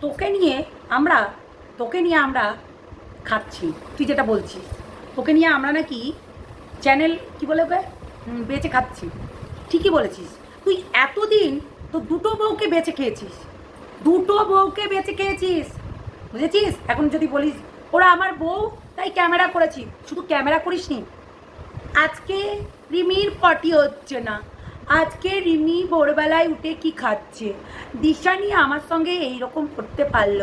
তোকে নিয়ে আমরা, তোকে নিয়ে আমরা খাচ্ছি, তুই যেটা বলছিস। তোকে নিয়ে আমরা নাকি চ্যানেল কি বলে ওকে? বেচে খাচ্ছি। ঠিকই বলেছিস। তুই এতদিন তো দুটো বউকে বেচে খেয়েছিস। দুটো বউকে বেচে খেয়েছিস। বুঝেছিস? এখন যদি বলিস, ওরা আমার বউ, তাই ক্যামেরা করেছি। শুধু ক্যামেরা করিসনি। আজকে রিমির পটি হচ্ছে না। আজকে রিমি ভোরবেলায় উঠে কি খাচ্ছে? দিশানি আমার সঙ্গে এইরকম করতে পারল।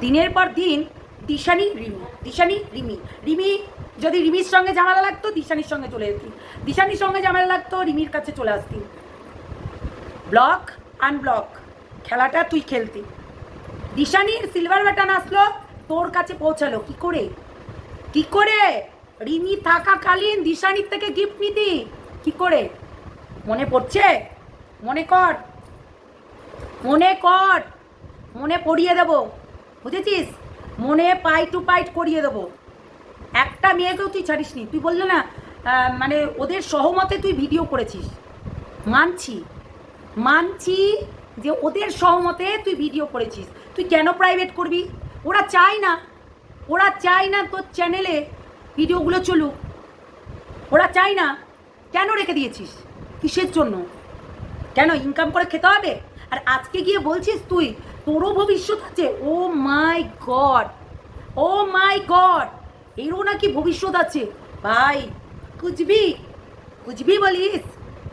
দিনের পর দিন দিশানি রিমি দিশানি রিমি। রিমি, যদি রিমির সঙ্গে ঝামেলা লাগতো, দিশানির সঙ্গে চলে যেতি। দিশানির সঙ্গে ঝামেলা লাগতো, রিমির কাছে চলে আসতি। ব্লক, আনব্লক, খেলাটা তুই খেলতি। দিশানির সিলভার ব্যাটান আসলো, তোর কাছে পৌঁছালো। কি করে? কি করে? রিমি থাকাকালীন দিশানির থেকে গিফট নিতি। কি করে? মনে পড়ছে? মনে কর। মনে কর। মনে পড়িয়ে দেবো। বুঝেছিস? মনে পাই টু পাইট করিয়ে দেবো। একটা মেয়েকেও তুই ছাড়িসনি। তুই বলল না মানে ওদের সহমতে তুই ভিডিও করেছিস। মানছি। মানছি যে ওদের সহমতে তুই ভিডিও করেছিস। তুই কেন প্রাইভেট করবি? ওরা চায় না। ওরা চায় না তোর চ্যানেলে ভিডিওগুলো চলুক। ওরা চায় না। কেন রেখে দিয়েছিস? কিসের জন্য? কেন ইনকাম করে খেতে হবে? আর আজকে গিয়ে বলছিস তুই, তোরও ভবিষ্যৎ আছে? ও মাই গড ও মাই গড এরও নাকি ভবিষ্যৎ আছে? ভাই কুচবি কুচবি বলিস?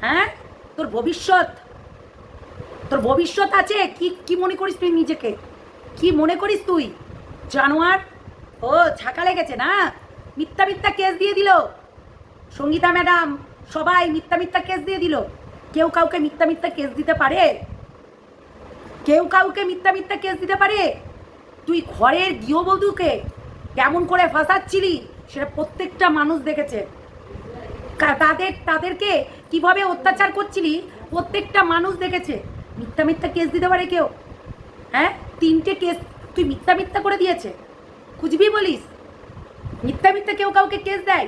হ্যাঁ? তোর ভবিষ্যৎ। তোর ভবিষ্যৎ আছে? কি কি মনে করিস তুই নিজেকে? কি মনে করিস তুই? জানোয়ার? ও, ছাকা লেগেছে না? মিথ্যা মিথ্যা কেস দিয়ে দিল। সঙ্গীতা ম্যাডাম সবাই মিথ্যা মিথ্যা কেস দিয়ে দিল। কেউ কাউকে মিথ্যা মিথ্যা কেস দিতে পারে? কেউ কাউকে মিথ্যা মিথ্যা কেস দিতে পারে? তুই ঘরের গৃহবধূকে কেমন করে ফাঁসাচ্ছিলি? সেটা প্রত্যেকটা মানুষ দেখেছে। তাদের, তাদেরকে কীভাবে অত্যাচার করছিলি? প্রত্যেকটা মানুষ দেখেছে। মিথ্যা মিথ্যা কেস দিতে পারে কেউ? হ্যাঁ? তিনটে কেস তুই মিথ্যা মিথ্যা করে দিয়েছে। খুঁজবি বলিস? মিথ্যা মিথ্যা কেউ কাউকে কেস দেয়?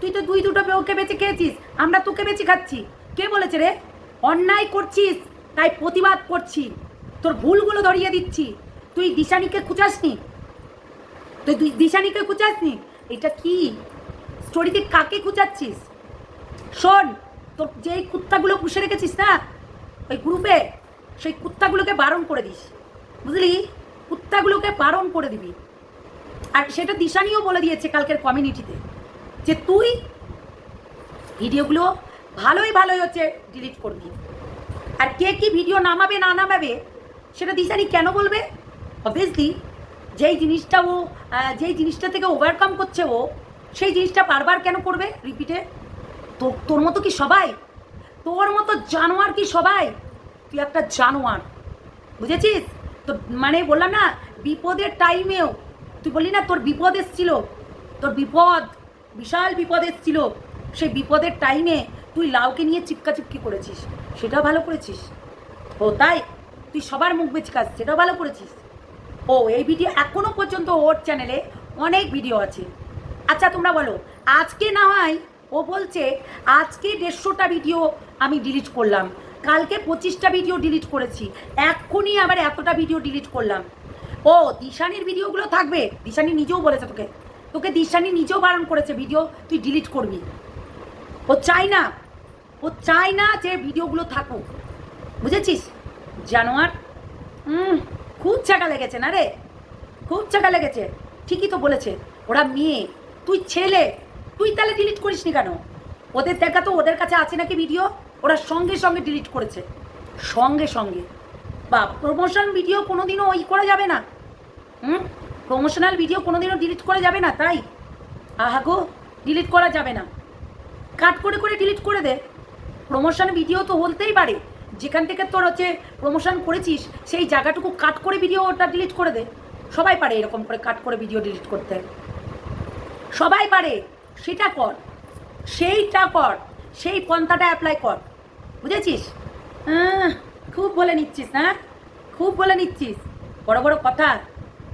তুই তো দুই দুটো ওকে বেঁচে খেয়েছিস, আমরা তোকে বেঁচে খাচ্ছি। কে বলেছে রে? অন্যায় করছিস, তাই প্রতিবাদ করছি। তোর ভুলগুলো ধরিয়ে দিচ্ছি। তুই দিশানিকে খুঁজাসনি তুই দিশানিকে খুঁজাসনি এটা কি? স্টোরিতে কাকে খুঁজাচ্ছিস শোন, তোর যেই কুত্তাগুলো পুষে রেখেছিস না, ওই গ্রুপে, সেই কুত্তাগুলোকে বারণ করে দিস। বুঝলি? কুত্তাগুলোকে বারণ করে দিবি। আর সেটা দিশানিও বলে দিয়েছে কালকের কমিউনিটিতে। যে তুই ভিডিওগুলো ভালোই ভালোই হচ্ছে ডিলিট করবি। আর কে কি ভিডিও নামাবে, না নামাবে, সেটা দিশানি কেন বলবে? অবভিয়াসলি যেই জিনিসটা ও যেই জিনিসটা থেকে ওভারকাম করছে ও, সেই জিনিসটা বারবার কেন করবে? রিপিটে তোর তোর মতো কি সবাই? তোর মতো জানোয়ার কি সবাই? তুই একটা জানোয়ার। বুঝেছিস? তো মানে বললাম না, বিপদের টাইমেও তুই বললি না তোর বিপদ এসছিল, তোর বিপদ বিশাল বিপদ এসছিল সেই বিপদের টাইমে তুই লাউকে নিয়ে চিপকা চিপকি করেছিস। সেটাও ভালো করেছিস। ও তাই? তুই সবার মুখ বেচকাস সেটাও ভালো করেছিস। ও, এই ভিডিও এখনও পর্যন্ত ওর চ্যানেলে অনেক ভিডিও আছে। আচ্ছা তোমরা বলো, আজকে না হয় ও বলছে, আজকে দেড়শোটা ভিডিও আমি ডিলিট করলাম। কালকে পঁচিশটা ভিডিও ডিলিট করেছি। এক্ষুনি আবার এতটা ভিডিও ডিলিট করলাম। ও, দিশানির ভিডিওগুলো থাকবে। দিশানি নিজেও বলেছে তোকে। তোকে দিশানি নিজেও বারণ করেছে ভিডিও তুই ডিলিট করবি। ও চাই না, ও চাই না যে ভিডিওগুলো থাকুক। বুঝেছিস? জানোয়ার খুব চাকা লেগেছে না রে? খুব চাকা লেগেছে। ঠিকই তো বলেছে। ওরা মেয়ে, তুই ছেলে, তুই তাহলে ডিলিট করিসনি কেন? ওদের দেখা তো ওদের কাছে আছে নাকি ভিডিও ওরা সঙ্গে সঙ্গে ডিলিট করেছে। সঙ্গে সঙ্গে। বা প্রমোশন ভিডিও কোনোদিনও ওই করা যাবে না। হুম? প্রমোশনাল ভিডিও কোনোদিনও ডিলিট করা যাবে না, তাই? আহা গো ডিলিট করা যাবে না। কাট করে করে ডিলিট করে দে। প্রমোশন ভিডিও তো বলতেই পারে। যেখান থেকে তোর হচ্ছে প্রমোশন করেছিস, সেই জায়গাটুকু কাট করে ভিডিও ওটা ডিলিট করে দে। সবাই পারে এরকম করে কাট করে ভিডিও ডিলিট করতে। সবাই পারে। সেটা কর। সেইটা কর। সেই পন্থাটা অ্যাপ্লাই কর। বুঝেছিস? খুব বলে নিচ্ছিস না খুব বলে নিচ্ছিস। বড় বড় কথা।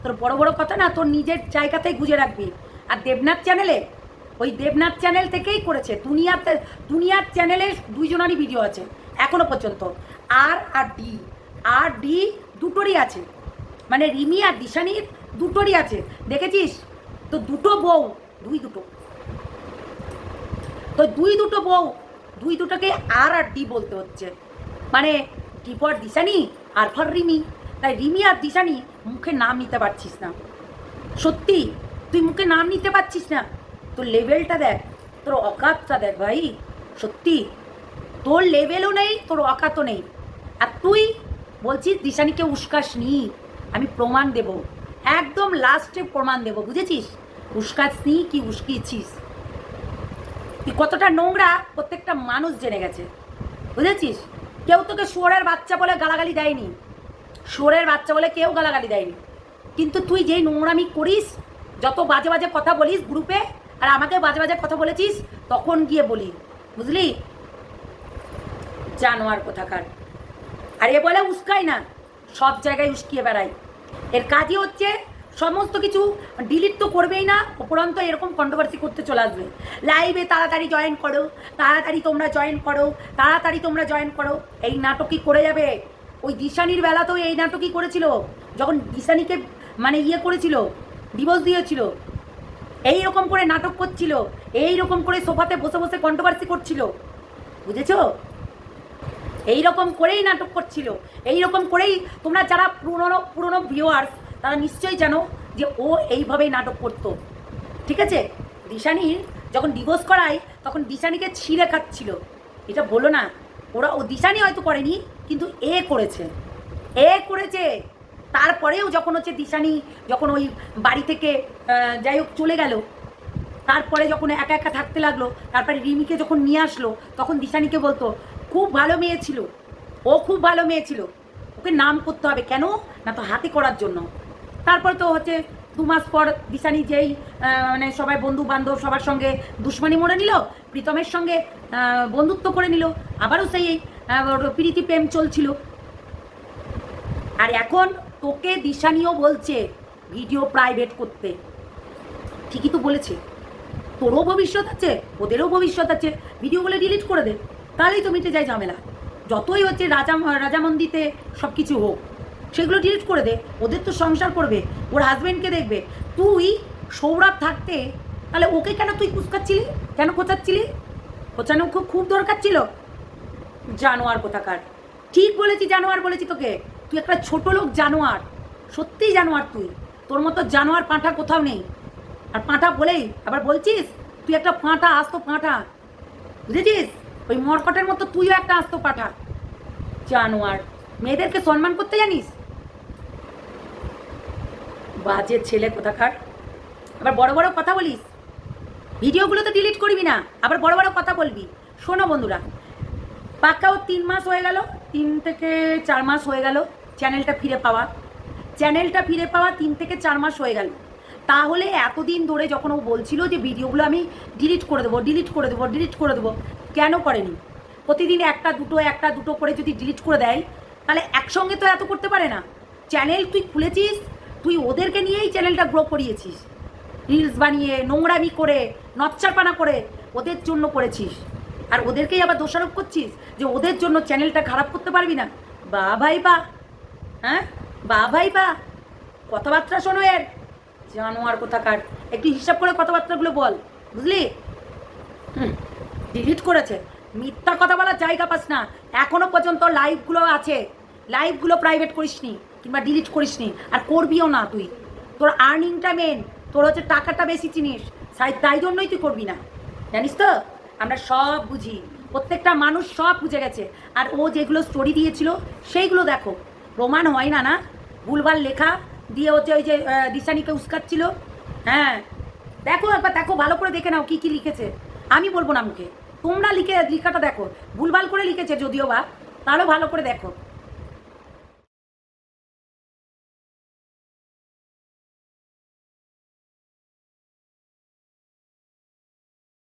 তোর বড় বড় কথা না তোর নিজের জায়গাতেই গুজে রাখবি। আর দেবনাথ চ্যানেলে, ওই দেবনাথ চ্যানেল থেকেই করেছে। দুনিয়াতে দুনিয়ার চ্যানেলে দুইজনারই ভিডিও আছে, এখনও পর্যন্ত। আর আর ডি আর ডি দুটোরই আছে। মানে রিমি আর দিশানির দুটোরই আছে। দেখেছিস? তো দুটো বউ, দুই দুটো। তো দুই দুটো বউ, দুই দুটোকে আর আর ডি বলতে হচ্ছে। মানে D for Dishani, R for Rimi. তাই রিমি আর দিশানি মুখে নাম নিতে পারছিস না। সত্যি, তুই মুখে নাম নিতে পারছিস না? তোর লেভেলটা দেখ, তোর অকাতটা দেখ ভাই। সত্যি, তোর লেভেলও নেই, তোর অকাতও নেই। আর তুই বলছিস দিশানিকে উস্কাস নি আমি প্রমাণ দেব। একদম লাস্টে প্রমাণ দেব, বুঝেছিস? উস্কাস নি কি উস্কিয়েছিস? তুই কতটা নোংরা, প্রত্যেকটা মানুষ জেনে গেছে। বুঝেছিস? কেউ তোকে শুয়োরের বাচ্চা বলে গালাগালি দেয়নি। শুয়োরের বাচ্চা বলে কেউ গালাগালি দেয়নি। কিন্তু তুই যেই নোংরামি করিস, যত বাজে বাজে কথা বলিস গ্রুপে, আর আমাকে বাজে বাজে কথা বলেছিস, তখন গিয়ে বলি, বুঝলি? জানোয়ার কোথাকার। আর এ বলে উস্কাই না, সব জায়গায় উস্কিয়ে বেড়াই এর কাজই হচ্ছে, সমস্ত কিছু ডিলিট তো করবেই না, উপরন্ত এরকম কন্ট্রোভার্সি করতে চলে আসবে। লাইভে তাড়াতাড়ি জয়েন করো, তাড়াতাড়ি তোমরা জয়েন করো, তাড়াতাড়ি তোমরা জয়েন করো, এই নাটকই করে যাবে। ওই দিশানির বেলাতেও এই নাটকই করেছিল। যখন দিশানিকে মানে ইয়ে করেছিল ডিভোর্স দিয়েছিল, এই রকম করে নাটক করছিল, এই রকম করে সোফাতে বসে বসে কন্ট্রোভার্সি করছিল। বুঝেছ? এই রকম করেই নাটক করছিল। এই রকম করেই তোমরা যারা পুরনো পুরনো ভিউয়ার্স তারা নিশ্চয়ই জানো যে ও এইভাবেই নাটক করতো। ঠিক আছে? দিশানির যখন ডিভোর্স করায়, তখন দিশানিকে ছিঁড়ে খাচ্ছিল। এটা বলো না। ওরা, ও দিশানি হয়তো করেনি কিন্তু এ করেছে। এ করেছে। তারপরেও যখন হচ্ছে দিশানি যখন ওই বাড়ি থেকে যাই হোক চলে গেল, তারপরে যখন একা একা থাকতে লাগল, তারপরে রিমিকে যখন নিয়ে আসলো, তখন দিশানিকে বলতো, খুব ভালো মেয়ে ছিল। ও খুব ভালো মেয়ে ছিল। ওকে নাম করতে হবে কেন? না তো হাতে করার জন্য। তারপর তো হচ্ছে দু মাস পর দিশানি যেই মানে সবাই বন্ধু বান্ধব সবার সঙ্গে দুশ্মনী মরে নিল, প্রীতমের সঙ্গে বন্ধুত্ব করে নিল, আবারও সেই প্রীতি প্রেম চলছিল। আর এখন তোকে দিশানিও বলছে ভিডিও প্রাইভেট করতে। ঠিকই তো বলেছে। তোরও ভবিষ্যৎ আছে, ওদেরও ভবিষ্যৎ আছে। ভিডিওগুলো ডিলিট করে দে, তাহলেই তো মিটে যায় ঝামেলা। যতই হচ্ছে রাজা, রাজামন্দিতে সব কিছু হোক, সেগুলো ডিলিট করে দে, ওদের তো সংসার করবে, ওর হাজব্যান্ডকে দেখবে। তুই সৌরভ থাকতে, তাহলে ওকে কেন তুই কুচকাচ্ছিলি? কেন কোচাচ্ছিলি কোচানো খুব খুব দরকার ছিল। জানোয়ার কোথাকার। ঠিক বলেছি, জানোয়ার বলেছি তোকে। তুই একটা ছোট লোক জানোয়ার। সত্যিই জানোয়ার তুই। তোর মতো জানোয়ার পাঁঠা কোথাও নেই। আর পাঁঠা বলেই আবার বলছিস, তুই একটা পাঁঠা, আস্ত পাঁঠা। বুঝেছিস? ওই মরকটের মতো তুইও একটা আস্ত পাঠা। জানোয়ার, মেয়েদেরকে সম্মান করতে জানিস? বাজে ছেলে কোথাকার। আবার বড় বড় কথা বলিস। ভিডিওগুলো তো ডিলিট করবি না, আবার বড় বড় কথা বলবি। শোনো বন্ধুরা পাক্কাও তিন মাস হয়ে গেল, তিন থেকে চার মাস হয়ে গেল চ্যানেলটা ফিরে পাওয়া। চ্যানেলটা ফিরে পাওয়া তিন থেকে চার মাস হয়ে গেল। তাহলে এতদিন ধরে যখন ও বলছিল যে ভিডিওগুলো আমি ডিলিট করে দেবো ডিলিট করে দেবো ডিলিট করে দেবো, কেন করেনি? প্রতিদিন একটা দুটো একটা দুটো করে যদি ডিলিট করে দেয়, তাহলে একসঙ্গে তো এত করতে পারে না। চ্যানেল তুই খুলেছিস, তুই ওদেরকে নিয়েই চ্যানেলটা গ্রো করিয়েছিস। রিলস বানিয়ে, নোংরামি করে নচ্চারপানা করে ওদের জন্য করেছিস। আর ওদেরকেই আবার দোষারোপ করছিস যে ওদের জন্য চ্যানেলটা খারাপ করতে পারবি না? বা ভাই বা। হ্যাঁ? বা ভাই বা। কথাবার্তা শোনো এর। জানোয়ার কোথাকার। একটু হিসাব করে কথাবার্তাগুলো বল, বুঝলি? ডিলিট করেছে। মিথ্যা কথা বলার জায়গা পাস না। এখনও পর্যন্ত লাইভগুলো আছে। লাইভগুলো প্রাইভেট করিসনি, কিংবা ডিলিট করিসনি। আর করবিও না তুই। তোর আর্নিংটা মেন তোর হচ্ছে টাকাটা বেশি চিনিস। তাই জন্যই তুই করবি না। জানিস তো? আমরা সব বুঝি। প্রত্যেকটা মানুষ সব বুঝে গেছে। আর ও যেগুলো স্টোরি দিয়েছিল, সেইগুলো দেখো। প্রমাণ হয় না না। ভুলভাল লেখা দিয়ে হচ্ছে ওই যে দিশানিকে উস্কাচ্ছিল। হ্যাঁ। দেখো একবার, দেখো, ভালো করে দেখে নাও কি কি লিখেছে। আমি বলব না মুখে। তোমরা লিখে, লিখাটা দেখো। ভুলভাল করে লিখেছে যদিও বা, তাহলে ভালো করে দেখো।